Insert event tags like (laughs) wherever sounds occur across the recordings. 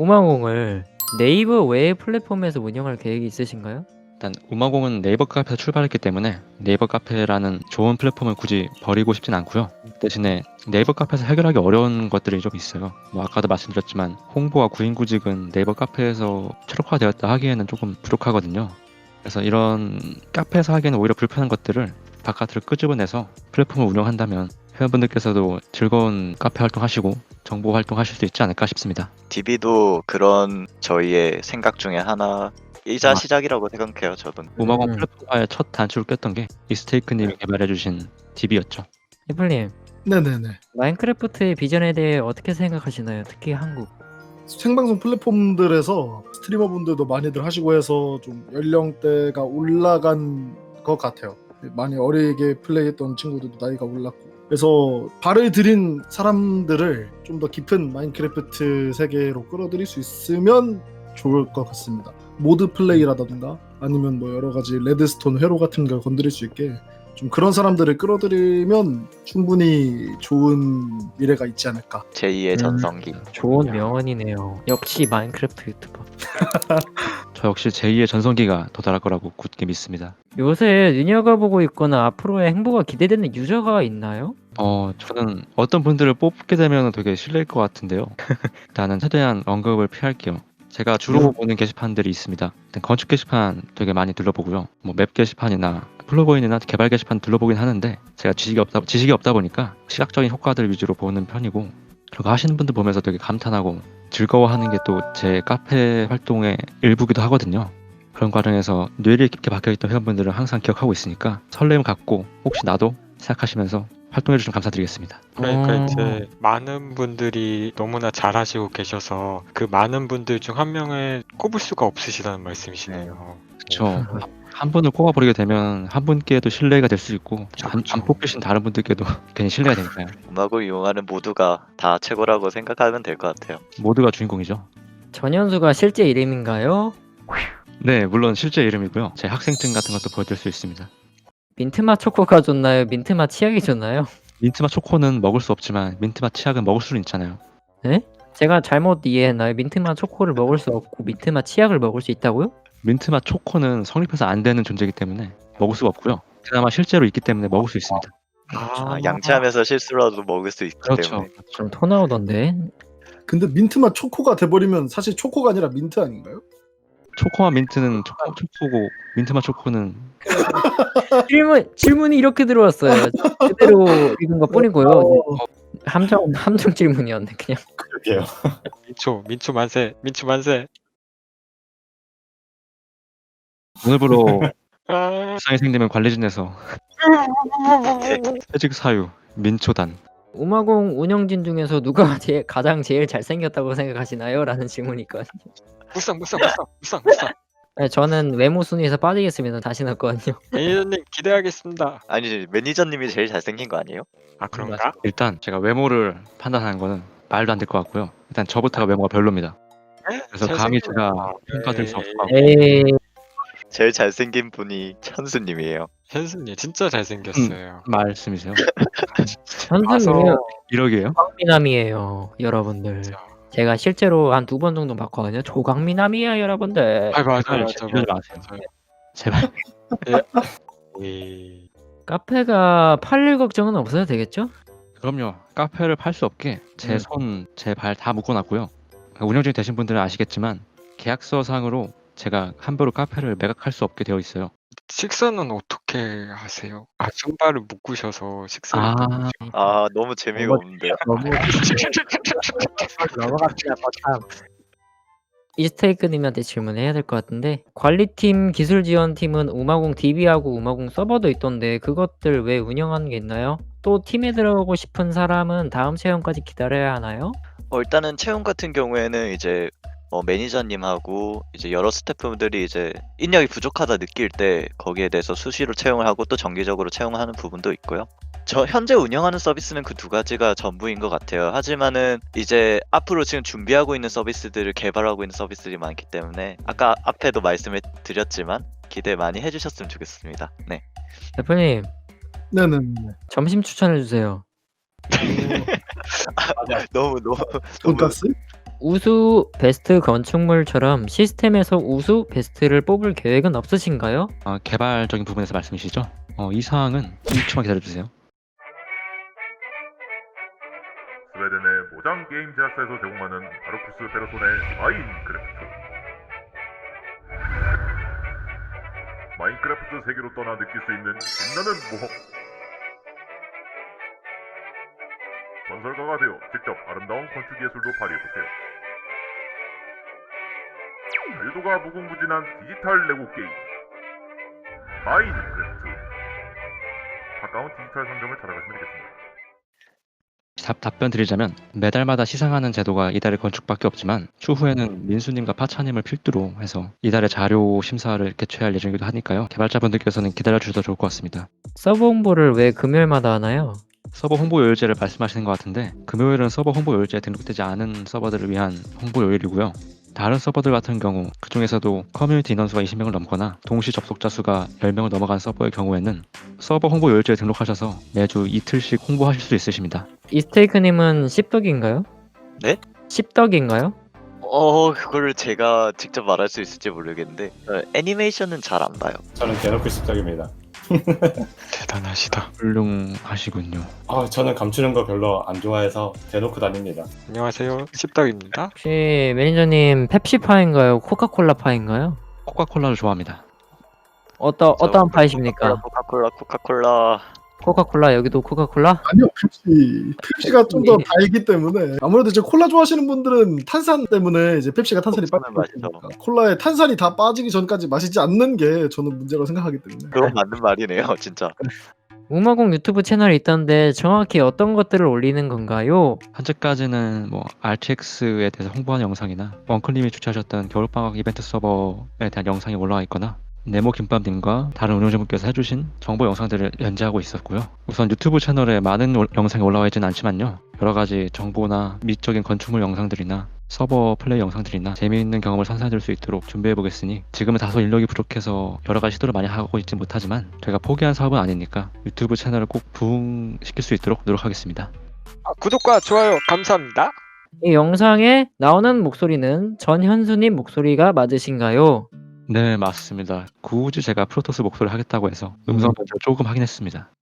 우마공을 네이버 외의 플랫폼에서 운영할 계획이 있으신가요? 일단 우마공은 네이버 카페에서 출발했기 때문에 네이버 카페라는 좋은 플랫폼을 굳이 버리고 싶진 않고요. 대신에 네이버 카페에서 해결하기 어려운 것들이 좀 있어요. 뭐 아까도 말씀드렸지만 홍보와 구인구직은 네이버 카페에서 최적화되었다 하기에는 조금 부족하거든요. 그래서 이런 카페에서 하기에는 오히려 불편한 것들을 바깥으로 끄집어내서 플랫폼을 운영한다면 회원분들께서도 즐거운 카페 활동하시고 정보 활동하실 수 있지 않을까 싶습니다. DB도 그런 저희의 생각 중에 하나 이자 아. 시작이라고 생각해요. 저도. 우마공 음. 플랫폼화의 첫 단추를 꼈던 게 이스테이크님이 개발해주신 DB였죠. 애플님 네네네. 마인크래프트의 비전에 대해 어떻게 생각하시나요? 특히 한국. 생방송 플랫폼들에서 스트리머분들도 많이들 하시고 해서 좀 연령대가 올라간 것 같아요. 많이 어리게 플레이했던 친구들도 나이가 올랐고 그래서 발을 들인 사람들을 좀 더 깊은 마인크래프트 세계로 끌어들일 수 있으면 좋을 것 같습니다. 모드 플레이라던가 아니면 뭐 여러 가지 레드스톤 회로 같은 걸 건드릴 수 있게 좀 그런 사람들을 끌어들이면 충분히 좋은 미래가 있지 않을까. 제2의 음. 전성기. 좋은 야. 명언이네요. 역시 마인크래프트 유튜버. (laughs) 저 역시 제2의 전성기가 도달할 거라고 굳게 믿습니다. 요새 눈여겨보고 있거나 앞으로의 행보가 기대되는 유저가 있나요? 어, 저는 어떤 분들을 뽑게 되면 되게 실례일 것 같은데요. (laughs) 일단은 최대한 언급을 피할게요. 제가 주로 보는 게시판들이 있습니다. 일단 건축 게시판 되게 많이 둘러보고요. 뭐 맵 게시판이나 플로거인이나 개발 게시판 둘러보긴 하는데 제가 지식이 없다 지식이 없다 보니까 시각적인 효과들 위주로 보는 편이고 그리고 하시는 분들 보면서 되게 감탄하고 즐거워하는 게 또 제 카페 활동의 일부기도 하거든요. 그런 과정에서 뇌리에 깊게 박혀있던 회원분들은 항상 기억하고 있으니까 설렘 갖고 혹시 나도 생각하시면서 활동해 주시면 감사드리겠습니다. 그러니까 어. 이제 많은 분들이 너무나 잘하시고 계셔서 그 많은 분들 중 한 명을 꼽을 수가 없으시다는 말씀이시네요. 그렇죠. 한 분을 꼽아버리게 되면 한 분께도 신뢰가 될 수 있고 안, 그쵸. 안 뽑히신 다른 분들께도 (laughs) 괜히 신뢰가 되니까요. 음악을 이용하는 모두가 다 최고라고 생각하면 될 것 같아요. 모두가 주인공이죠. 전현수가 실제 이름인가요? 네, 물론 실제 이름이고요. 제 학생증 같은 것도 보여드릴 수 있습니다. 민트맛 초코가 좋나요? 민트맛 치약이 좋나요? 민트맛 초코는 먹을 수 없지만 민트맛 치약은 먹을 수는 있잖아요. 제가 잘못 이해했나요? 민트맛 초코를 먹을 수 없고 민트맛 치약을 먹을 수 있다고요? 민트맛 초코는 성립해서 안 되는 존재이기 때문에 먹을 수가 없고요. 그나마 실제로 있기 때문에 먹을 수 있습니다. 아, 양치하면서 실수라도 먹을 수 있기 그렇죠. 때문에. 좀 토 나오던데. 근데 민트맛 초코가 돼버리면 사실 초코가 아니라 민트 아닌가요? 초코와 민트는 초코, 초코고 민트맛 초코는 (laughs) 질문 질문이 이렇게 들어왔어요. 그대로 읽은 것 뿐이고요. 어, 함정 함정 질문이었네 그냥. 그러게요. 민초, 민초 만세, 민초 만세. 오늘부로 (laughs) 아, 부상이 생기면 관리진에서 퇴직 사유 민초단 우마공 운영진 중에서 누가 (laughs) 제일 가장 제일 잘생겼다고 생각하시나요? 라는 질문이 있거든요. 무쌍, 무쌍, 무쌍, 무쌍, 무쌍. 네, 저는 외모 순위에서 빠지겠습니다. 다시 넣었거든요. (laughs) 매니저님 기대하겠습니다. 아니 매니저님이 제일 잘생긴 거 아니에요? 아 그런가? 일단 제가 외모를 판단하는 거는 말도 안 될 것 같고요. 일단 저부터가 외모가 별로입니다. 그래서 감히 제가 평가드릴 수 없을 것 같고 에이 제일 잘생긴 분이 천수님이에요. 현수님 진짜 잘생겼어요. 말씀이세요. (laughs) 현수님은 와서 이러게요. 조광미남이에요, 여러분들. 진짜. 제가 실제로 한 두 번 정도 봤거든요. 조광미남이에요, 여러분들. 아 맞아 제발 맞아 이러지 맞아. 마세요. 제발. 이 (laughs) 카페가 팔릴 걱정은 없어도 되겠죠? 그럼요. 카페를 팔 수 없게 제 음. 손, 제 발 다 묶어놨고요. 운영 중에 되신 분들은 아시겠지만 계약서상으로 제가 함부로 카페를 매각할 수 없게 되어 있어요. 식사는 어떻게 하세요? 아 손발을 묶으셔서 식사를 아. 하시고. 아 너무 재미가 없는데요. 너무 (laughs) 넘어갑시다. 참. 이스테이크님한테 질문해야 될 것 같은데 관리팀, 기술지원팀은 우마공 DB하고 우마공 서버도 있던데 그것들 왜 운영하는 게 있나요? 또 팀에 들어가고 싶은 사람은 다음 체험까지 기다려야 하나요? 어, 일단은 채용 같은 경우에는 이제 어, 매니저님하고 이제 여러 스태프분들이 이제 인력이 부족하다 느낄 때 거기에 대해서 수시로 채용을 하고 또 정기적으로 채용하는 부분도 있고요. 저 현재 운영하는 서비스는 그 두 가지가 전부인 것 같아요. 하지만은 이제 앞으로 지금 준비하고 있는 서비스들을 개발하고 있는 서비스들이 많기 때문에 아까 앞에도 말씀을 드렸지만 기대 많이 해주셨으면 좋겠습니다. 네. 대표님 네네네. 점심 추천해 주세요. (laughs) 너무 너무 너무 돈가스? 우수 베스트 건축물처럼 시스템에서 우수 베스트를 뽑을 계획은 없으신가요? 아, 개발적인 부분에서 말씀이시죠? 어, 이 사항은 2초만 기다려주세요. 스웨덴의 모장 게임 제작사에서 제공하는 바루쿠스 페르손의 마인크래프트 마인크래프트 세계로 떠나 느낄 수 있는 빛나는 모험 건설가가 되어 직접 아름다운 건축 예술도 발휘해보세요 자유도가 무궁무진한 디지털 레고 게임 마인크래프트 가까운 디지털 상점을 찾아가시면 되겠습니다 답, 답변 드리자면 매달마다 시상하는 제도가 이달의 건축밖에 없지만 추후에는 민수님과 파차님을 필두로 해서 이달의 자료 심사를 개최할 예정이기도 하니까요. 개발자분들께서는 기다려주셔도 좋을 것 같습니다. 서버 홍보를 왜 금요일마다 하나요? 서버 홍보 요일제를 말씀하시는 것 같은데 금요일은 서버 홍보 요일제에 등록되지 않은 서버들을 위한 홍보 요일이고요. 다른 서버들 같은 경우 그 중에서도 커뮤니티 인원수가 20명을 넘거나 동시 접속자 수가 10명을 넘어간 서버의 경우에는 서버 홍보 요일제에 등록하셔서 매주 이틀씩 홍보하실 수 있으십니다. 이스테이크님은 씹덕인가요? 네? 씹덕인가요? 어 그거를 제가 직접 말할 수 있을지 모르겠는데 어, 애니메이션은 잘 안 봐요. 저는 대놓고 십덕입니다. 대단하시다. 훌륭하시군요. 아, 저는 감추는 거 별로 안 좋아해서 대놓고 다닙니다. 안녕하세요. 십덕입니다. 혹시 매니저님 펩시파인가요? 코카콜라파인가요? 코카콜라를 좋아합니다. 어떠, 저 어떠한 파이십니까? 코카콜라 코카콜라 코카콜라 여기도 코카콜라? 아니요, 펩시. 펩시가 좀더 예. 달기 때문에 아무래도 이제 콜라 좋아하시는 분들은 탄산 때문에 이제 펩시가 탄산이 빠지니까 맛있죠. 콜라에 탄산이 다 빠지기 전까지 마시지 않는 게 저는 문제라고 생각하기 때문에 그건 맞는 말이네요 (laughs) 진짜. 우마공 유튜브 채널이 있던데 정확히 어떤 것들을 올리는 건가요? 현재까지는 뭐 RTX에 대해서 홍보하는 영상이나 원클님이 주최하셨던 겨울방학 이벤트 서버에 대한 영상이 올라와 있거나 네모 김밥님과 다른 운영자분께서 해주신 정보 영상들을 연재하고 있었고요. 우선 유튜브 채널에 많은 올- 영상이 올라와 있지는 않지만요. 여러 가지 정보나 미적인 건축물 영상들이나 서버 플레이 영상들이나 재미있는 경험을 선사해드릴 수 있도록 준비해 보겠으니 지금은 다소 인력이 부족해서 여러 가지 시도를 많이 하고 있지 못하지만 제가 포기한 사업은 아니니까 유튜브 채널을 꼭 부흥시킬 수 있도록 노력하겠습니다. 아, 구독과 좋아요 감사합니다. 이 영상에 나오는 목소리는 전현수님 목소리가 맞으신가요? 네, 맞습니다. 굳이 제가 프로토스 목소리를 하겠다고 해서 음성 변조를 조금 하긴 했습니다.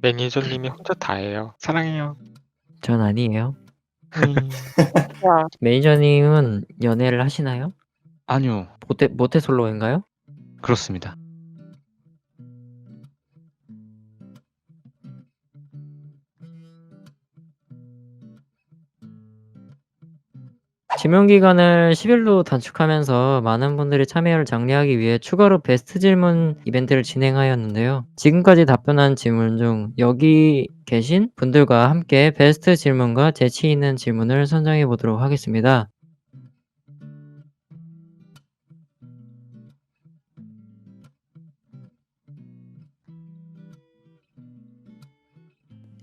매니저님이 혼자 다 해요. 사랑해요. 전 아니에요. 음, (laughs) 매니저님은 연애를 하시나요? 아니요, 모태, 모태솔로인가요? 그렇습니다. 지명 기간을 10일로 단축하면서 많은 분들이 참여를 장려하기 위해 추가로 베스트 질문 이벤트를 진행하였는데요. 지금까지 답변한 질문 중 여기 계신 분들과 함께 베스트 질문과 재치 있는 질문을 선정해 보도록 하겠습니다.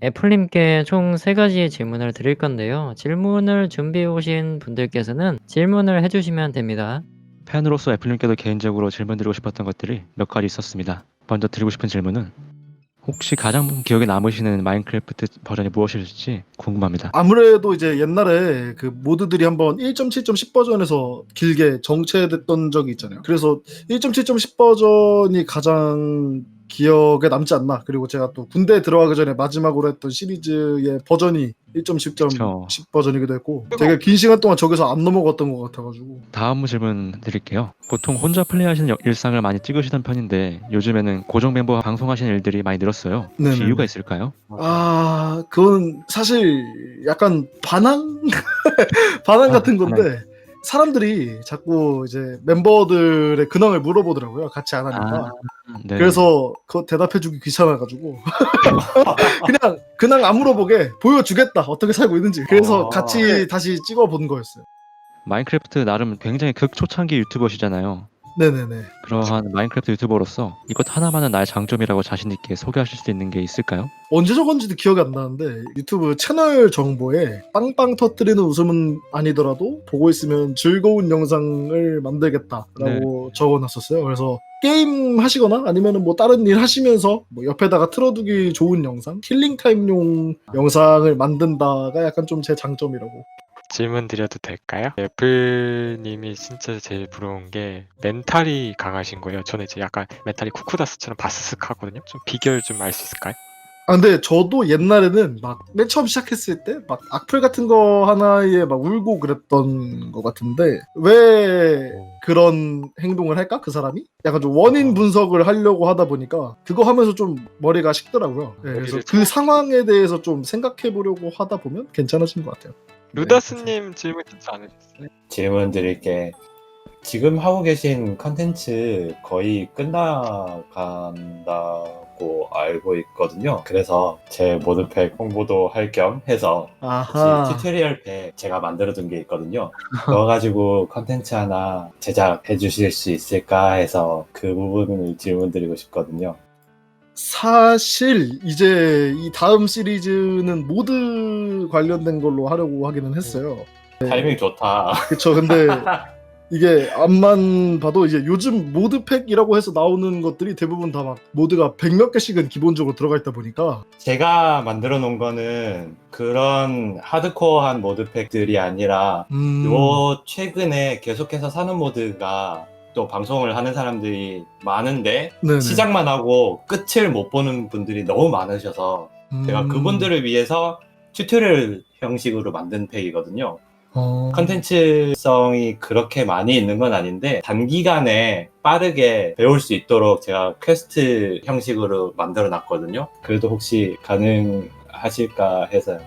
애플님께 총 3가지의 질문을 드릴 건데요. 질문을 준비해 오신 분들께서는 질문을 해주시면 됩니다. 팬으로서 애플님께도 개인적으로 질문드리고 싶었던 것들이 몇 가지 있었습니다. 먼저 드리고 싶은 질문은 혹시 가장 기억에 남으시는 마인크래프트 버전이 무엇일지 궁금합니다. 아무래도 이제 옛날에 그 모드들이 한번 1.7.10 버전에서 길게 정체됐던 적이 있잖아요. 그래서 1.7.10 버전이 가장 기억에 남지 않나. 그리고 제가 또 군대 들어가기 전에 마지막으로 했던 시리즈의 버전이 1.10.10 그쵸. 버전이기도 했고 되게 긴 시간 동안 저기서 안 넘어갔던 것 같아가지고 다음 질문 드릴게요. 보통 혼자 플레이하시는 여- 일상을 많이 찍으시던 편인데 요즘에는 고정 멤버와 방송하시는 일들이 많이 늘었어요. 혹시 네네네. 이유가 있을까요? 아 그건 사실 약간 반항 (laughs) 반항 아, 같은 건데 사람들이 자꾸 이제 멤버들의 근황을 물어보더라고요. 같이 안 하니까. 네. 그래서 그거 대답해주기 귀찮아가지고. (laughs) 그냥 근황 안 물어보게 보여주겠다. 어떻게 살고 있는지. 그래서 아. 같이 다시 찍어본 거였어요. 마인크래프트 나름 굉장히 극초창기 유튜버시잖아요. 네네네 그러한 마인크래프트 유튜버로서 이것 하나만은 나의 장점이라고 자신 있게 소개하실 수 있는 게 있을까요? 언제 적었는지도 기억이 안 나는데 유튜브 채널 정보에 빵빵 터뜨리는 웃음은 아니더라도 보고 있으면 즐거운 영상을 만들겠다라고 적어놨었어요. 그래서 게임 하시거나 아니면은 뭐 다른 일 하시면서 뭐 옆에다가 틀어두기 좋은 영상, 힐링 타임용 영상을 만든다가 약간 좀 제 장점이라고. 질문 드려도 될까요? 애플님이 진짜 제일 부러운 게 멘탈이 강하신 거예요. 저는 이제 약간 멘탈이 쿠쿠다스처럼 바스스하거든요. 좀 비결 좀 알 수 있을까요? 아 근데 저도 옛날에는 막 맨 처음 시작했을 때 막 악플 같은 거 하나에 막 울고 그랬던 것 같은데 왜 그런 행동을 할까 그 사람이? 약간 좀 원인 분석을 하려고 하다 보니까 그거 하면서 좀 머리가 식더라고요. 네, 그래서 그 상황에 대해서 좀 생각해 보려고 하다 보면 괜찮아진 것 같아요. 루다스님 질문 진짜 안 해주셨어요? 질문 드릴게. 지금 하고 계신 컨텐츠 거의 끝나간다고 알고 있거든요. 그래서 제 모드팩 홍보도 할 겸 해서 아하. 혹시 튜토리얼 팩 제가 만들어둔 게 있거든요. 그거 가지고 컨텐츠 하나 제작해 주실 수 있을까 해서 그 부분을 질문 드리고 싶거든요. 사실 이제 이 다음 시리즈는 모드 관련된 걸로 하려고 하기는 했어요. 타이밍 좋다. 그쵸. 근데 (laughs) 이게 앞만 봐도 이제 요즘 모드팩이라고 해서 나오는 것들이 대부분 다 막 모드가 백 몇 개씩은 기본적으로 들어가 있다 보니까 제가 만들어 놓은 거는 그런 하드코어한 모드팩들이 아니라 음, 요 최근에 계속해서 사는 모드가 또 방송을 하는 사람들이 많은데 네네. 시작만 하고 끝을 못 보는 분들이 너무 많으셔서 제가 음, 그분들을 위해서 튜토리얼 형식으로 만든 팩이거든요. 어, 컨텐츠성이 그렇게 많이 있는 건 아닌데 단기간에 빠르게 배울 수 있도록 제가 퀘스트 형식으로 만들어 놨거든요. 그래도 혹시 가능하실까 해서요.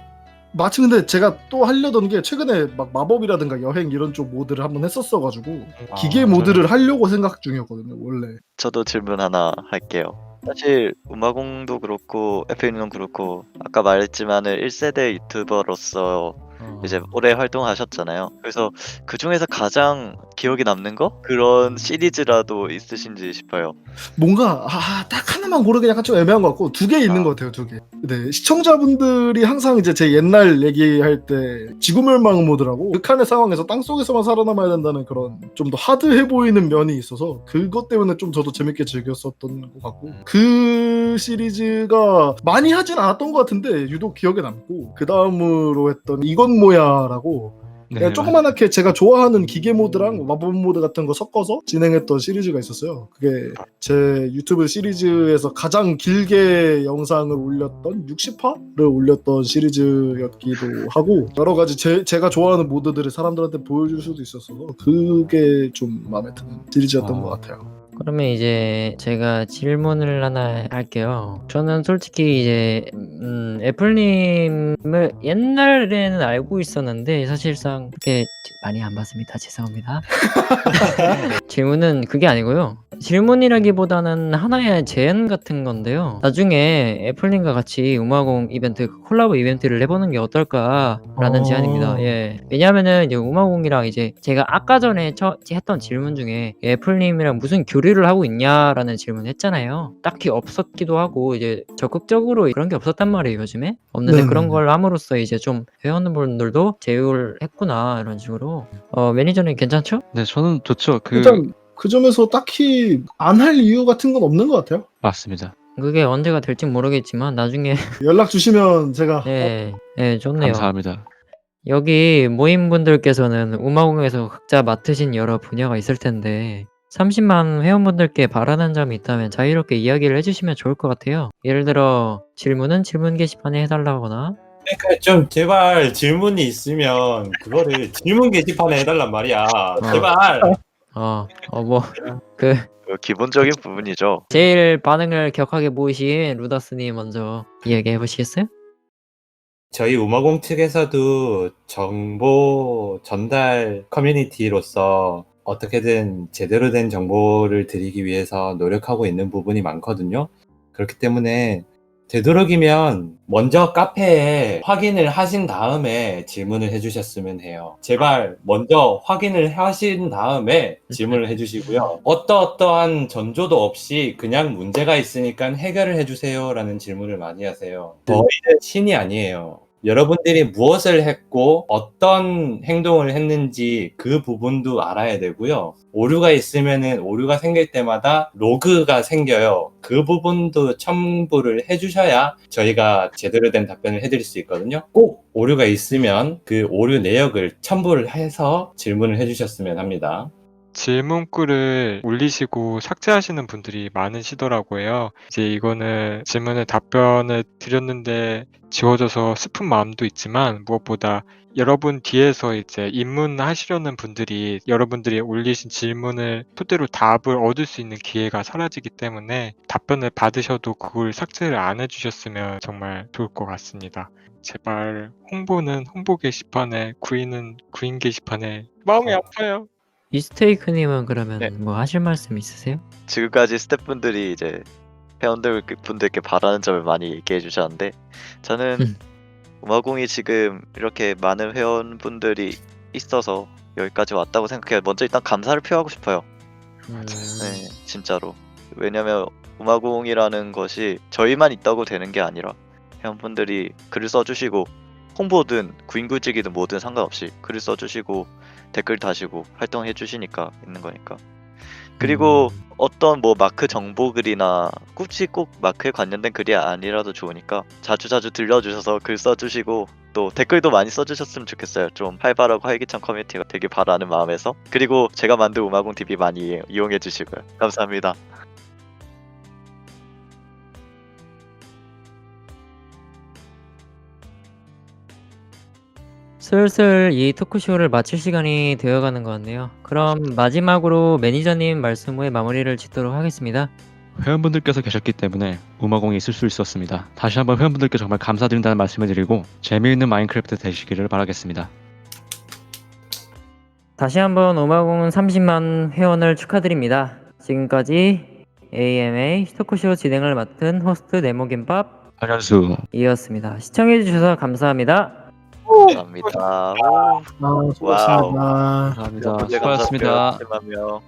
마침 근데 제가 또 하려던 게 최근에 막 마법이라든가 여행 이런 쪽 모드를 한번 했었어가지고 아, 기계 모드를 하려고 생각 중이었거든요 원래. 저도 질문 하나 할게요. 사실 우마공도 그렇고 에페인도 그렇고 아까 말했지만은 1세대 유튜버로서 어. 이제 오래 활동하셨잖아요. 그래서 그 중에서 가장 기억에 남는 거 그런 시리즈라도 있으신지 싶어요. 뭔가 아, 딱 하나만 고르기 약간 좀 애매한 것 같고 두 개 있는 아. 것 같아요 두 개. 네 시청자분들이 항상 이제 제 옛날 얘기할 때 지구멸망 모드라고 극한의 상황에서 땅 속에서만 살아남아야 된다는 그런 좀 더 하드해 보이는 면이 있어서 그것 때문에 좀 저도 재밌게 즐겼었던 것 같고 그 시리즈가 많이 하진 않았던 것 같은데 유독 기억에 남고 그 다음으로 했던 이건 뭐야라고 네, 조그만하게 제가 좋아하는 기계 모드랑 마법 모드 같은 거 섞어서 진행했던 시리즈가 있었어요. 그게 제 유튜브 시리즈에서 가장 길게 영상을 올렸던 60화를 올렸던 시리즈였기도 하고 여러 가지 제, 제가 좋아하는 모드들을 사람들한테 보여줄 수도 있었어서 그게 좀 마음에 드는 시리즈였던 아. 것 같아요. 그러면 이제 제가 질문을 하나 할게요. 저는 솔직히 이제 음, 애플님을 옛날에는 알고 있었는데 사실상 그렇게 많이 안 봤습니다. 죄송합니다. (laughs) 질문은 그게 아니고요. 질문이라기보다는 하나의 제안 같은 건데요. 나중에 애플님과 같이 우마공 이벤트 콜라보 이벤트를 해보는 게 어떨까라는 어. 제안입니다. 예. 왜냐면은 이제 우마공이랑 이제 제가 아까 전에 처, 했던 질문 중에 애플님이랑 무슨 교류 를 하고 있냐라는 질문 했잖아요. 딱히 없었기도 하고 이제 적극적으로 그런 게 없었단 말이에요 요즘에 없는데 네네네. 그런 걸 함으로써 이제 좀 회원분들도 제휴를 했구나 이런 식으로 어 매니저는 괜찮죠? 네, 저는 좋죠. 그 일단 그 점에서 딱히 안 할 이유 같은 건 없는 것 같아요. 맞습니다. 그게 언제가 될지 모르겠지만 나중에 (laughs) 연락 주시면 제가 네, 네 좋네요. 감사합니다. 여기 모임 분들께서는 우마공에서 각자 맡으신 여러 분야가 있을 텐데 30만 회원분들께 바라는 점이 있다면 자유롭게 이야기를 해주시면 좋을 것 같아요. 예를 들어 질문은 질문 게시판에 해달라거나 그러니까 좀 제발 질문이 있으면 그거를 (laughs) 질문 게시판에 해달란 말이야. 제발. 어, 어, 뭐, 그, 그 기본적인 부분이죠. 제일 반응을 격하게 보이신 루다스님 먼저 이야기해 보시겠어요? 저희 우마공 측에서도 정보 전달 커뮤니티로서 어떻게든 제대로 된 정보를 드리기 위해서 노력하고 있는 부분이 많거든요. 그렇기 때문에 되도록이면 먼저 카페에 확인을 하신 다음에 질문을 해주셨으면 해요. 제발 먼저 확인을 하신 다음에 질문을 해주시고요. 어떠어떠한 전조도 없이 그냥 문제가 있으니까 해결을 해주세요라는 질문을 많이 하세요. 저희는 신이 아니에요. 여러분들이 무엇을 했고 어떤 행동을 했는지 그 부분도 알아야 되고요. 오류가 있으면은 오류가 생길 때마다 로그가 생겨요. 그 부분도 첨부를 해주셔야 저희가 제대로 된 답변을 해드릴 수 있거든요. 꼭 오류가 있으면 그 오류 내역을 첨부를 해서 질문을 해주셨으면 합니다. 질문글을 올리시고 삭제하시는 분들이 많으시더라고요. 이제 이거는 질문에 답변을 드렸는데 지워져서 슬픈 마음도 있지만 무엇보다 여러분 뒤에서 이제 입문하시려는 분들이 여러분들이 올리신 질문을 토대로 답을 얻을 수 있는 기회가 사라지기 때문에 답변을 받으셔도 그걸 삭제를 안 해주셨으면 정말 좋을 것 같습니다. 제발 홍보는 홍보 게시판에 구인은 구인 게시판에 마음이 아파요. 이스테이크님은 그러면 네. 뭐 하실 말씀 있으세요? 지금까지 스태프분들이 이제 회원들 분들께 바라는 점을 많이 얘기해 주셨는데 저는 음. 우마공이 지금 이렇게 많은 회원분들이 있어서 여기까지 왔다고 생각해요. 먼저 일단 감사를 표하고 싶어요. 음, 네, 진짜로. 왜냐면 우마공이라는 것이 저희만 있다고 되는 게 아니라 회원분들이 글을 써주시고 홍보든 구인구직이든 뭐든 상관없이 글을 써주시고 댓글 다시고 활동해 주시니까 있는 거니까. 그리고 음. 어떤 뭐 마크 정보 글이나 굳이 꼭 마크에 관련된 글이 아니라도 좋으니까 자주자주 들려주셔서 글 써주시고 또 댓글도 많이 써주셨으면 좋겠어요. 좀 활발하고 활기찬 커뮤니티가 되길 바라는 마음에서 그리고 제가 만든 우마공 TV 많이 이용해 주시고요. 감사합니다. 슬슬 이 토크쇼를 마칠 시간이 되어가는 것 같네요. 그럼 마지막으로 매니저님 말씀 후에 마무리를 짓도록 하겠습니다. 회원분들께서 계셨기 때문에 우마공이 있을 수 있었습니다. 다시 한번 회원분들께 정말 감사드린다는 말씀을 드리고 재미있는 마인크래프트 되시기를 바라겠습니다. 다시 한번 오마공은 30만 회원을 축하드립니다. 지금까지 AMA 토크쇼 진행을 맡은 호스트 네모김밥 안녕수 이었습니다. 시청해주셔서 감사합니다. 감사합니다. 오, 아, 수고하셨습니다. 감사합니다. 수고하셨습니다. 감사합니다. 10만 명.